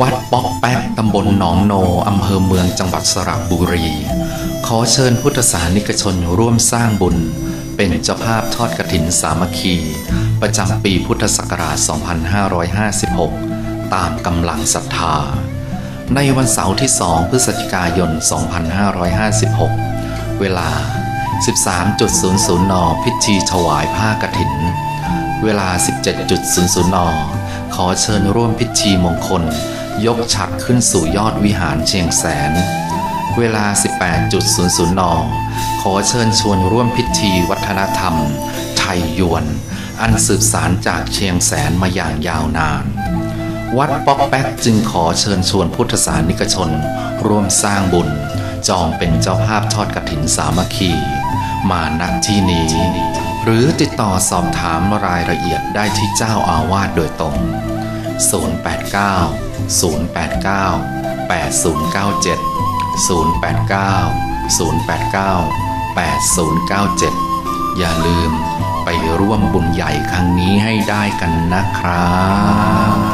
วัดป๊อกแป๊กตำบลหนองโนอำเภอเมืองจังหวัดสระบุรี ขอเชิญพุทธศาสนิกชนร่วมสร้างบุญ เป็นเจ้าภาพทอดกระถินสามัคคี ประจำปีพุทธศักราช 2556 ตามกำลังศรัทธา ในวันเสาร์ที่ 2 พฤศจิกายน 2556 เวลา 13.00 น พิธีถวายผ้ากฐิน เวลา 17.00 นขอเชิญร่วมพิธีมงคล ยกฉัดขึ้นสู่ยอดวิหารเชียงแสน เวลา 18.00 น ขอเชิญชวนร่วมพิธีวัฒนธรรม ไทยยวน อันสืบสารจากเชียงแสนมาอย่างยาวนาน วัดป๊อกแป๊กจึงขอเชิญชวนพุทธศาสนิกชน ร่วมสร้างบุญ จองเป็นเจ้าภาพทอดกฐินสามัคคี มาณที่นี้ หรือติดต่อสอบถามรายละเอียดได้ที่เจ้าอาวาสโดยตรง 089 089 8097 089 089 8097 อย่าลืมไปร่วมบุญใหญ่ครั้งนี้ให้ได้กันนะครับ